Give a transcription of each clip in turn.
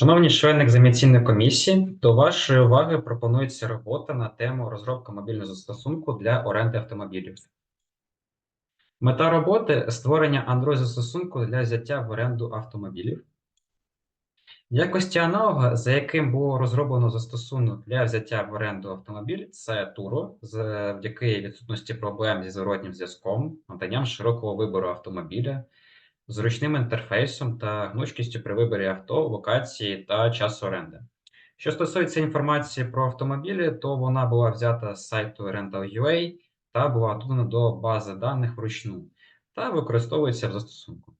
Шановні члени екзаменаційної комісії, до вашої уваги пропонується робота на тему розробка мобільного застосунку для оренди автомобілів. Мета роботи створення Android-застосунку для взяття в оренду автомобілів. В якості аналога, за яким було розроблено застосунок для взяття в оренду автомобіль, це Turo, завдяки відсутності проблем зі зворотнім зв'язком, наданням широкого вибору автомобіля, зручним інтерфейсом та гнучкістю при виборі авто, локації та часу оренди. Що стосується інформації про автомобілі, то вона була взята з сайту Rental.ua та була додана до бази даних вручну та використовується в застосунку.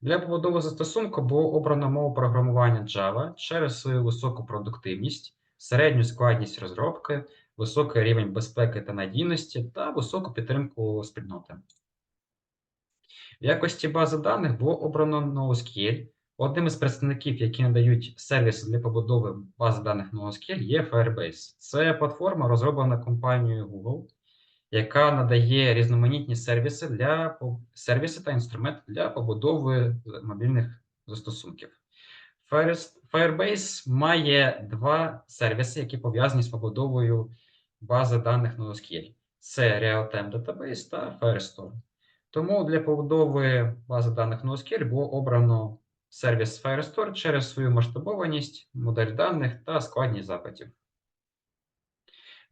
Для побудови застосунку було обрано мову програмування Java через свою високу продуктивність, середню складність розробки, високий рівень безпеки та надійності та високу підтримку спільноти. В якості бази даних було обрано NoSQL. Одним із представників, які надають сервіси для побудови бази даних NoSQL, є Firebase. Це платформа, розроблена компанією Google, яка надає різноманітні сервіси для сервіси та інструменти для побудови мобільних застосунків. Firebase має два сервіси, які пов'язані з побудовою бази даних NoSQL. Це Real-Time Database та Firestore. Тому для побудови бази даних NoSQL було обрано сервіс Firestore через свою масштабованість, модель даних та складність запитів.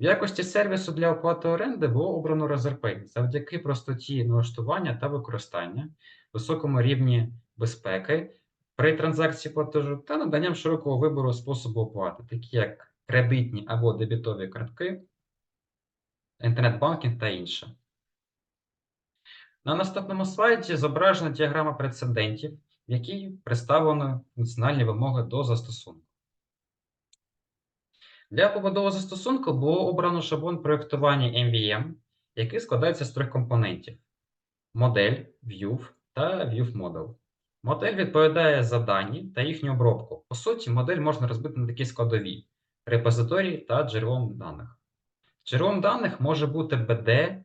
В якості сервісу для оплати оренди було обрано RazerPay завдяки простоті налаштування та використання, високому рівні безпеки при транзакції платежу та наданням широкого вибору способу оплати, такі як кредитні або дебітові картки, інтернет-банкінг та інше. На наступному слайді зображена діаграма прецедентів, в якій представлено функціональні вимоги до застосунку. Для побудови застосунку було обрано шаблон проєктування MVM, який складається з трьох компонентів: модель, View та ViewModel. Модель відповідає за дані та їхню обробку. По суті, модель можна розбити на такі складові: репозиторій та джерелом даних. Джерелом даних може бути BD,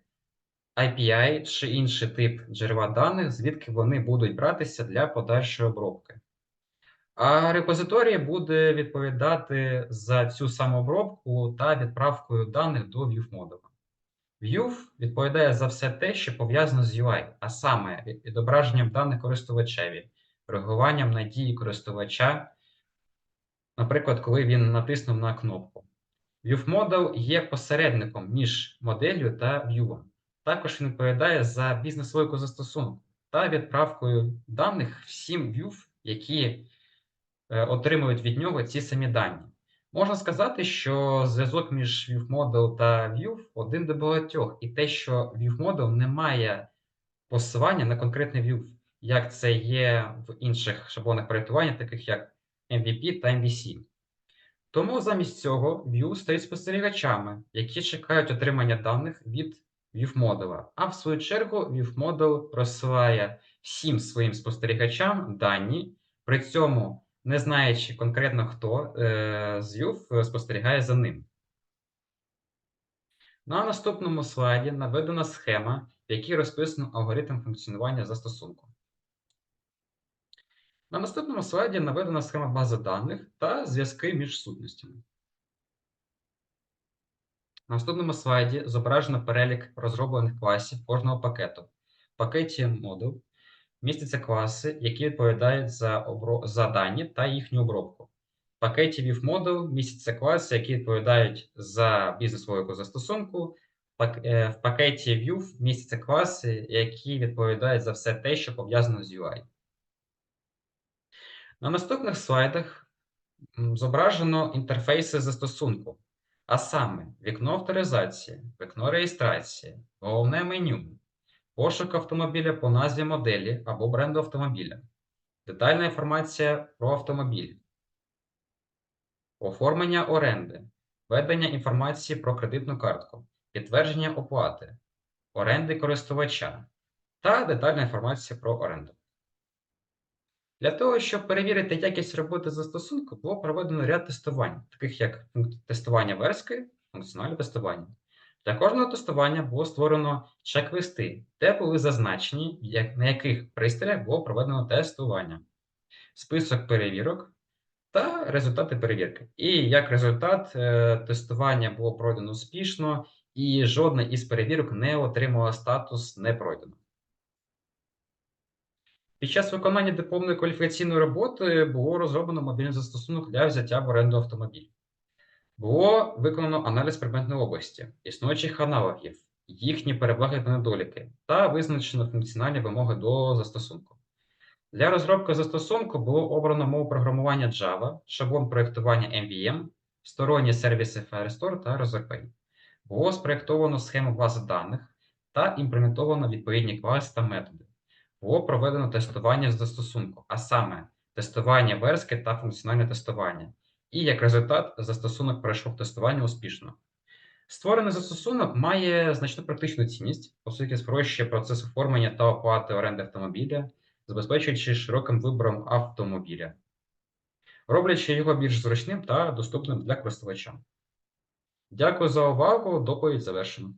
API чи інший тип джерела даних, звідки вони будуть братися для подальшої обробки. А репозиторій буде відповідати за цю самообробку та відправкою даних до ViewModel. View відповідає за все те, що пов'язано з UI, а саме відображенням даних користувачеві, реагуванням на дії користувача, наприклад, коли він натиснув на кнопку. ViewModel є посередником між моделлю та View. Також він відповідає за бізнес-логіку застосунку та відправкою даних всім View, які е, отримують від нього ці самі дані. Можна сказати, що зв'язок між ViewModel та View один до багатьох, і те, що ViewModel не має посилання на конкретний View, як це є в інших шаблонах проєктування, таких як MVP та MVC. Тому замість цього View стають спостерігачами, які чекають отримання даних від ViewModel. А в свою чергу ViewModel розсилає всім своїм спостерігачам дані, при цьому не знаючи конкретно хто е, з View спостерігає за ним. На наступному слайді наведена схема, в якій розписано алгоритм функціонування застосунку. На наступному слайді наведена схема бази даних та зв'язки між сутностями. На наступному слайді зображено перелік розроблених класів кожного пакету. В пакеті Model містяться класи, які відповідають за обро... за дані та їхню обробку. В пакеті ViewModel містяться класи, які відповідають за бізнес-логіку застосунку. Е, в пакеті View містяться класи, які відповідають за все те, що пов'язано з UI. На наступних слайдах зображено інтерфейси застосунку. А саме вікно авторизації, вікно реєстрації, головне меню, пошук автомобіля по назві моделі або бренду автомобіля, детальна інформація про автомобіль, оформлення оренди, ведення інформації про кредитну картку, підтвердження оплати, оренди користувача та детальна інформація про оренду. Для того, щоб перевірити якість роботи застосунку, було проведено ряд тестувань, таких як тестування верстки, функціональне тестування. Для кожного тестування було створено чек-листи, де були зазначені, на яких пристроях було проведено тестування. список перевірок та результати перевірки. І як результат, е, тестування було пройдено успішно, і жодна із перевірок не отримала статус не пройдено. Під час виконання дипломної кваліфікаційної роботи було розроблено мобільний застосунок для взяття в оренду автомобіль. Було виконано аналіз предметної області, існуючих аналогів, їхні переваги та недоліки, та визначено функціональні вимоги до застосунку. Для розробки застосунку було обрано мову програмування Java, шаблон проєктування MVM, сторонні сервіси Firestore та RazorPay. Було спроєктовано схему бази даних та імплементовано відповідні класи та методи. Було проведено тестування застосунку, а саме тестування верстки та функціональне тестування. І як результат, застосунок пройшов тестування успішно. Створений застосунок має значну практичну цінність, оскільки спрощує процес оформлення та оплати оренди автомобіля, забезпечуючи широким вибором автомобіля, роблячи його більш зручним та доступним для користувача. Дякую за увагу. Доповідь завершено.